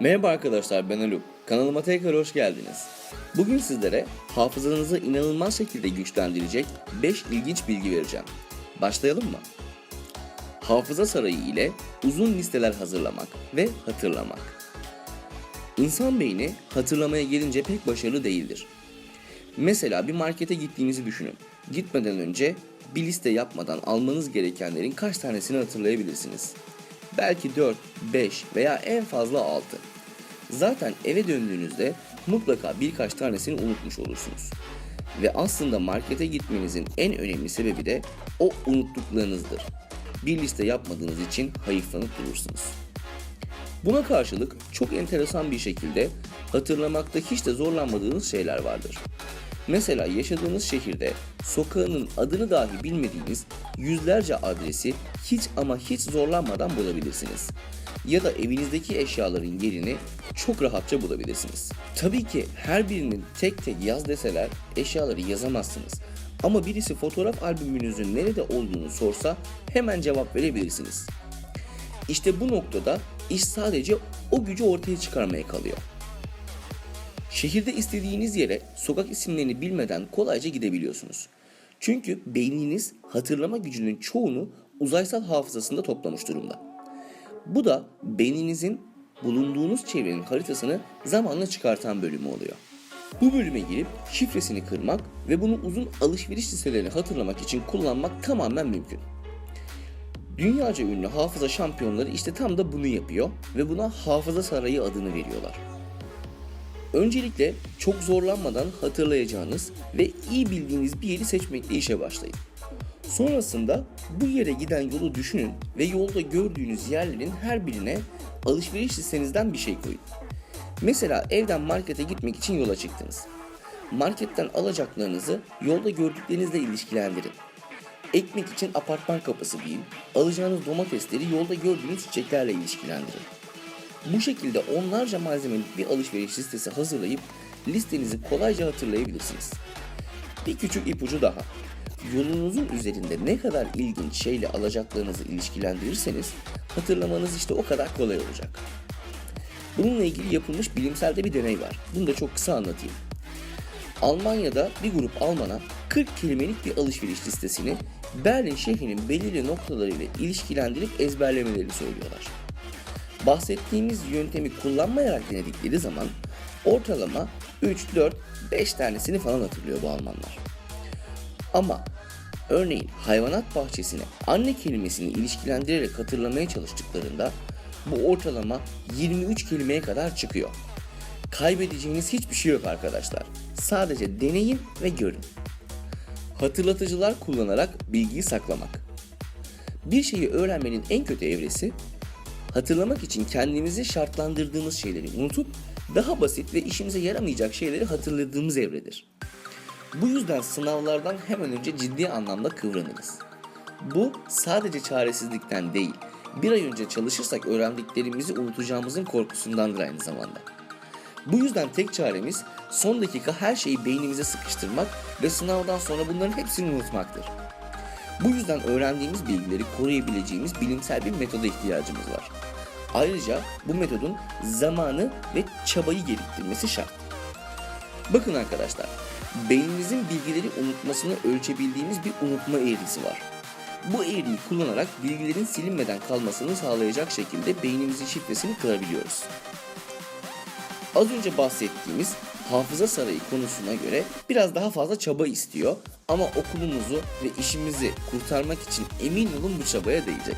Merhaba arkadaşlar ben Haluk. Kanalıma tekrar hoş geldiniz. Bugün sizlere hafızanızı inanılmaz şekilde güçlendirecek 5 ilginç bilgi vereceğim. Başlayalım mı? Hafıza sarayı ile uzun listeler hazırlamak ve hatırlamak. İnsan beyni hatırlamaya gelince pek başarılı değildir. Mesela bir markete gittiğinizi düşünün. Gitmeden önce bir liste yapmadan almanız gerekenlerin kaç tanesini hatırlayabilirsiniz? Belki 4, 5 veya en fazla 6. Zaten eve döndüğünüzde mutlaka birkaç tanesini unutmuş olursunuz. Ve aslında markete gitmenizin en önemli sebebi de o unuttuklarınızdır. Bir liste yapmadığınız için hayıflanıp durursunuz. Buna karşılık çok enteresan bir şekilde hatırlamakta hiç de zorlanmadığınız şeyler vardır. Mesela yaşadığınız şehirde sokağının adını dahi bilmediğiniz yüzlerce adresi hiç ama hiç zorlanmadan bulabilirsiniz. Ya da evinizdeki eşyaların yerini çok rahatça bulabilirsiniz. Tabii ki her birinin tek tek yaz deseler eşyaları yazamazsınız. Ama birisi fotoğraf albümünüzün nerede olduğunu sorsa hemen cevap verebilirsiniz. İşte bu noktada iş sadece o gücü ortaya çıkarmaya kalıyor. Şehirde istediğiniz yere sokak isimlerini bilmeden kolayca gidebiliyorsunuz. Çünkü beyniniz hatırlama gücünün çoğunu uzaysal hafızasında toplamış durumda. Bu da beyninizin bulunduğunuz çevrenin haritasını zamanla çıkartan bölümü oluyor. Bu bölüme girip şifresini kırmak ve bunu uzun alışveriş listelerini hatırlamak için kullanmak tamamen mümkün. Dünyaca ünlü hafıza şampiyonları işte tam da bunu yapıyor ve buna hafıza sarayı adını veriyorlar. Öncelikle çok zorlanmadan hatırlayacağınız ve iyi bildiğiniz bir yeri seçmekle işe başlayın. Sonrasında bu yere giden yolu düşünün ve yolda gördüğünüz yerlerin her birine alışveriş listenizden bir şey koyun. Mesela evden markete gitmek için yola çıktınız. Marketten alacaklarınızı yolda gördüklerinizle ilişkilendirin. Ekmek için apartman kapısı deyin, alacağınız domatesleri yolda gördüğünüz çiçeklerle ilişkilendirin. Bu şekilde onlarca malzemelik bir alışveriş listesi hazırlayıp listenizi kolayca hatırlayabilirsiniz. Bir küçük ipucu daha. Yolunuzun üzerinde ne kadar ilginç şeyle alacaklarınızı ilişkilendirirseniz hatırlamanız işte o kadar kolay olacak. Bununla ilgili yapılmış bilimsel de bir deney var. Bunu da çok kısa anlatayım. Almanya'da bir grup Alman'a 40 kelimelik bir alışveriş listesini Berlin şehrinin belirli noktalarıyla ilişkilendirip ezberlemelerini söylüyorlar. Bahsettiğimiz yöntemi kullanmayarak denedikleri zaman ortalama 3, 4, 5 tanesini falan hatırlıyor bu Almanlar. Ama örneğin hayvanat bahçesine anne kelimesini ilişkilendirerek hatırlamaya çalıştıklarında bu ortalama 23 kelimeye kadar çıkıyor. Kaybedeceğiniz hiçbir şey yok arkadaşlar. Sadece deneyin ve görün. Hatırlatıcılar kullanarak bilgiyi saklamak. Bir şeyi öğrenmenin en kötü evresi hatırlamak için kendimizi şartlandırdığımız şeyleri unutup daha basit ve işimize yaramayacak şeyleri hatırladığımız evredir. Bu yüzden sınavlardan hemen önce ciddi anlamda kıvranırız. Bu sadece çaresizlikten değil, bir ay önce çalışırsak öğrendiklerimizi unutacağımızın korkusundandır aynı zamanda. Bu yüzden tek çaremiz son dakika her şeyi beynimize sıkıştırmak ve sınavdan sonra bunların hepsini unutmaktır. Bu yüzden öğrendiğimiz bilgileri koruyabileceğimiz bilimsel bir metoda ihtiyacımız var. Ayrıca bu metodun zamanı ve çabayı gerektirmesi şart. Bakın arkadaşlar, beyninizin bilgileri unutmasını ölçebildiğimiz bir unutma eğrisi var. Bu eğriyi kullanarak bilgilerin silinmeden kalmasını sağlayacak şekilde beynimizin şifresini kırabiliyoruz. Az önce bahsettiğimiz hafıza sarayı konusuna göre biraz daha fazla çaba istiyor ama okulumuzu ve işimizi kurtarmak için emin olun bu çabaya değecek.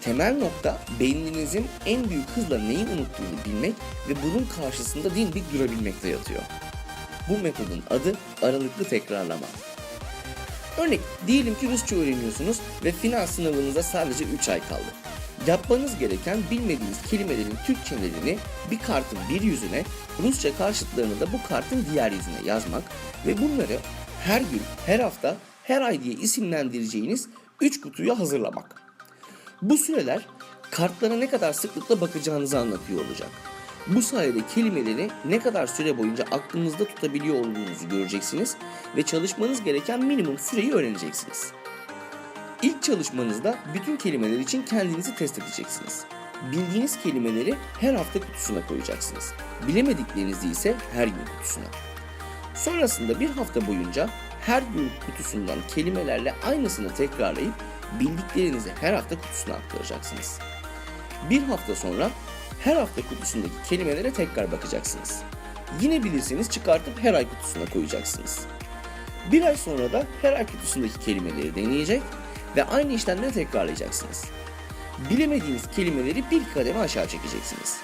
Temel nokta beyninizin en büyük hızla neyi unuttuğunu bilmek ve bunun karşısında dimdik durabilmekte yatıyor. Bu metodun adı aralıklı tekrarlama. Örnek diyelim ki Rusça öğreniyorsunuz ve final sınavınıza sadece 3 ay kaldı. Yapmanız gereken bilmediğiniz kelimelerin Türkçelerini bir kartın bir yüzüne, Rusça karşıtlarını da bu kartın diğer yüzüne yazmak ve bunları her gün, her hafta, her ay diye isimlendireceğiniz 3 kutuya hazırlamak. Bu süreler kartlara ne kadar sıklıkla bakacağınızı anlatıyor olacak. Bu sayede kelimeleri ne kadar süre boyunca aklınızda tutabiliyor olduğunuzu göreceksiniz ve çalışmanız gereken minimum süreyi öğreneceksiniz. İlk çalışmanızda bütün kelimeler için kendinizi test edeceksiniz. Bildiğiniz kelimeleri her hafta kutusuna koyacaksınız. Bilemediklerinizi ise her gün kutusuna. Sonrasında bir hafta boyunca her gün kutusundan kelimelerle aynısını tekrarlayıp bildiklerinizi her hafta kutusuna aktaracaksınız. Bir hafta sonra her hafta kutusundaki kelimelere tekrar bakacaksınız. Yine bilirseniz çıkartıp her ay kutusuna koyacaksınız. Bir ay sonra da her ay kutusundaki kelimeleri deneyecek ve aynı işlemleri tekrarlayacaksınız. Bilemediğiniz kelimeleri bir kademe aşağı çekeceksiniz.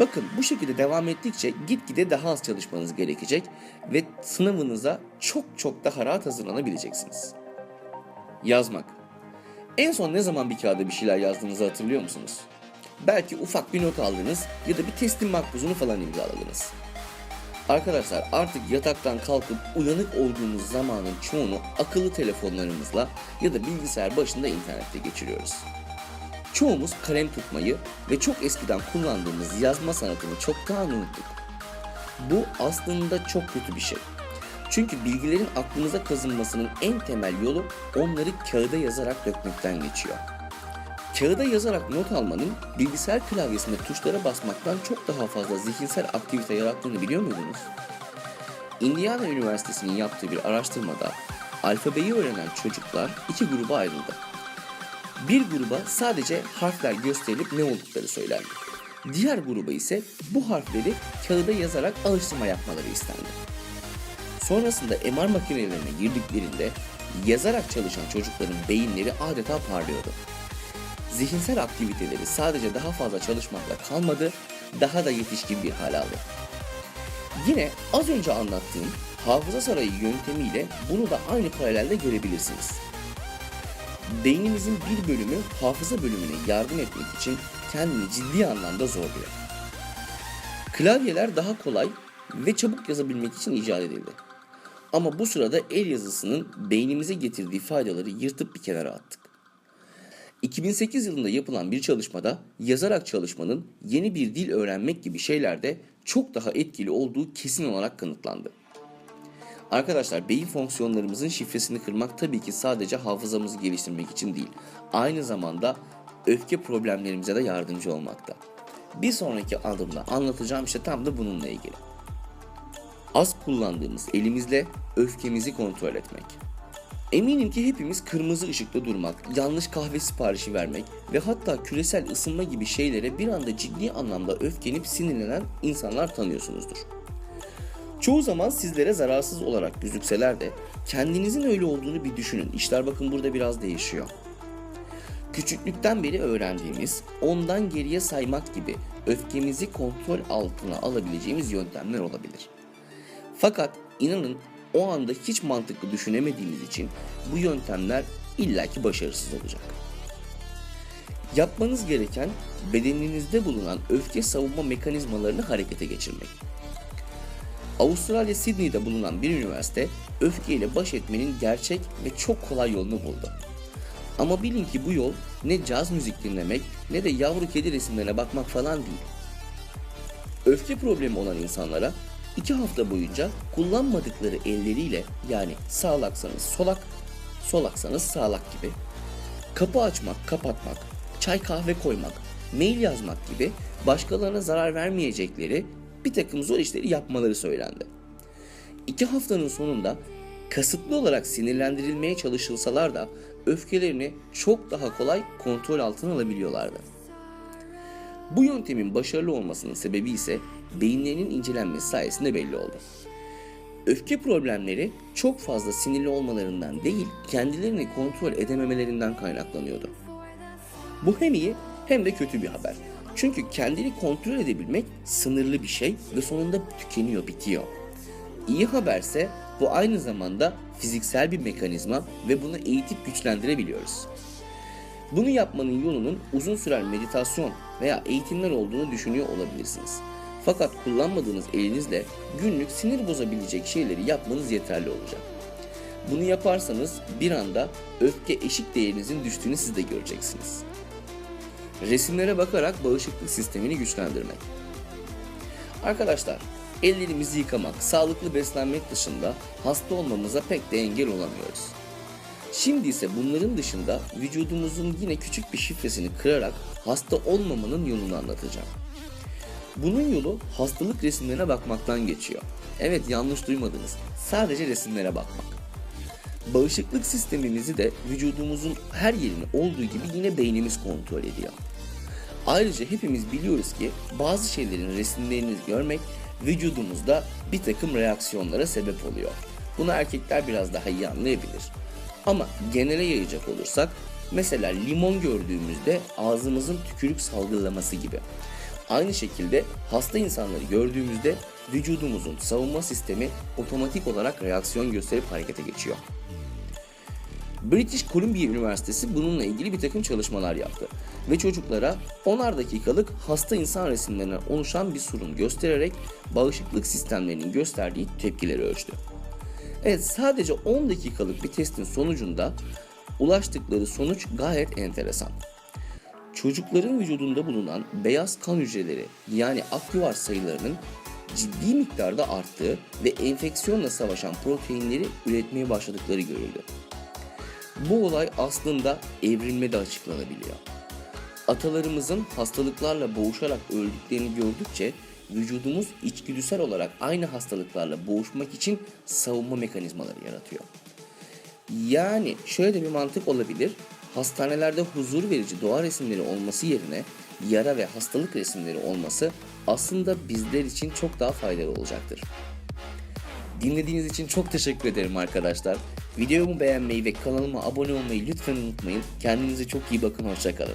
Bakın bu şekilde devam ettikçe gitgide daha az çalışmanız gerekecek ve sınavınıza çok çok daha rahat hazırlanabileceksiniz. Yazmak. En son ne zaman bir kağıda bir şeyler yazdığınızı hatırlıyor musunuz? Belki ufak bir not aldınız ya da bir teslim makbuzunu falan imzaladınız. Arkadaşlar artık yataktan kalkıp uyanık olduğumuz zamanın çoğunu akıllı telefonlarımızla ya da bilgisayar başında internette geçiriyoruz. Çoğumuz kalem tutmayı ve çok eskiden kullandığımız yazma sanatını çoktan unuttuk. Bu aslında çok kötü bir şey. Çünkü bilgilerin aklınıza kazınmasının en temel yolu onları kağıda yazarak dökmekten geçiyor. Kağıda yazarak not almanın bilgisayar klavyesinde tuşlara basmaktan çok daha fazla zihinsel aktivite yarattığını biliyor muydunuz? Indiana Üniversitesi'nin yaptığı bir araştırmada alfabeyi öğrenen çocuklar iki gruba ayrıldı. Bir gruba sadece harfler gösterilip ne oldukları söylendi. Diğer gruba ise bu harfleri kağıda yazarak alıştırma yapmaları istendi. Sonrasında MR makinelerine girdiklerinde yazarak çalışan çocukların beyinleri adeta parlıyordu. Zihinsel aktiviteleri sadece daha fazla çalışmakla kalmadı, daha da yetişkin bir hal aldı. Yine az önce anlattığım hafıza sarayı yöntemiyle bunu da aynı paralelde görebilirsiniz. Beynimizin bir bölümü hafıza bölümüne yardım etmek için kendini ciddi anlamda zorluyor. Klavyeler daha kolay ve çabuk yazabilmek için icat edildi. Ama bu sırada el yazısının beynimize getirdiği faydaları yırtıp bir kenara attık. 2008 yılında yapılan bir çalışmada yazarak çalışmanın yeni bir dil öğrenmek gibi şeylerde çok daha etkili olduğu kesin olarak kanıtlandı. Arkadaşlar beyin fonksiyonlarımızın şifresini kırmak tabii ki sadece hafızamızı geliştirmek için değil. Aynı zamanda öfke problemlerimize de yardımcı olmakta. Bir sonraki adımda anlatacağım işte tam da bununla ilgili. Az kullandığımız elimizle öfkemizi kontrol etmek. Eminim ki hepimiz kırmızı ışıkta durmak, yanlış kahve siparişi vermek ve hatta küresel ısınma gibi şeylere bir anda ciddi anlamda öfkelenip sinirlenen insanlar tanıyorsunuzdur. Çoğu zaman sizlere zararsız olarak gözükseler de kendinizin öyle olduğunu bir düşünün. İşler bakın burada biraz değişiyor. Küçüklükten beri öğrendiğimiz ondan geriye saymak gibi öfkemizi kontrol altına alabileceğimiz yöntemler olabilir. Fakat inanın o anda hiç mantıklı düşünemediğiniz için bu yöntemler illaki başarısız olacak. Yapmanız gereken bedeninizde bulunan öfke savunma mekanizmalarını harekete geçirmek. Avustralya Sydney'de bulunan bir üniversite öfkeyle baş etmenin gerçek ve çok kolay yolunu buldu. Ama bilin ki bu yol ne caz müzik dinlemek ne de yavru kedi resimlerine bakmak falan değil. Öfke problemi olan insanlara iki hafta boyunca kullanmadıkları elleriyle yani sağlaksanız solak, solaksanız sağlak gibi kapı açmak, kapatmak, çay kahve koymak, mail yazmak gibi başkalarına zarar vermeyecekleri bir takım zor işleri yapmaları söylendi. İki haftanın sonunda kasıtlı olarak sinirlendirilmeye çalışılsalar da öfkelerini çok daha kolay kontrol altına alabiliyorlardı. Bu yöntemin başarılı olmasının sebebi ise beyinlerinin incelenmesi sayesinde belli oldu. Öfke problemleri çok fazla sinirli olmalarından değil, kendilerini kontrol edememelerinden kaynaklanıyordu. Bu hem iyi hem de kötü bir haber. Çünkü kendini kontrol edebilmek sınırlı bir şey ve sonunda tükeniyor, bitiyor. İyi haberse bu aynı zamanda fiziksel bir mekanizma ve bunu eğitip güçlendirebiliyoruz. Bunu yapmanın yolunun uzun süren meditasyon veya eğitimler olduğunu düşünüyor olabilirsiniz. Fakat kullanmadığınız elinizle günlük sinir bozabilecek şeyleri yapmanız yeterli olacak. Bunu yaparsanız bir anda öfke eşik değerinizin düştüğünü siz de göreceksiniz. Resimlere bakarak bağışıklık sistemini güçlendirmek. Arkadaşlar, ellerimizi yıkamak, sağlıklı beslenmek dışında hasta olmamıza pek de engel olamıyoruz. Şimdi ise bunların dışında vücudumuzun yine küçük bir şifresini kırarak hasta olmamanın yolunu anlatacağım. Bunun yolu hastalık resimlerine bakmaktan geçiyor. Evet yanlış duymadınız. Sadece resimlere bakmak. Bağışıklık sistemimizi de vücudumuzun her yerini olduğu gibi yine beynimiz kontrol ediyor. Ayrıca hepimiz biliyoruz ki bazı şeylerin resimlerini görmek vücudumuzda bir takım reaksiyonlara sebep oluyor. Bunu erkekler biraz daha iyi anlayabilir. Ama genele yayacak olursak mesela limon gördüğümüzde ağzımızın tükürük salgılaması gibi. Aynı şekilde hasta insanları gördüğümüzde vücudumuzun savunma sistemi otomatik olarak reaksiyon gösterip harekete geçiyor. British Columbia Üniversitesi bununla ilgili bir takım çalışmalar yaptı ve çocuklara 10'ar dakikalık hasta insan resimlerine oluşan bir sorun göstererek bağışıklık sistemlerinin gösterdiği tepkileri ölçtü. Evet sadece 10 dakikalık bir testin sonucunda ulaştıkları sonuç gayet enteresan. Çocukların vücudunda bulunan beyaz kan hücreleri yani akyuvar sayılarının ciddi miktarda arttığı ve enfeksiyonla savaşan proteinleri üretmeye başladıkları görüldü. Bu olay aslında evrimle de açıklanabiliyor. Atalarımızın hastalıklarla boğuşarak öldüklerini gördükçe vücudumuz içgüdüsel olarak aynı hastalıklarla boğuşmak için savunma mekanizmaları yaratıyor. Yani şöyle bir mantık olabilir. Hastanelerde huzur verici doğa resimleri olması yerine yara ve hastalık resimleri olması aslında bizler için çok daha faydalı olacaktır. Dinlediğiniz için çok teşekkür ederim arkadaşlar. Videomu beğenmeyi ve kanalıma abone olmayı lütfen unutmayın. Kendinize çok iyi bakın, hoşçakalın.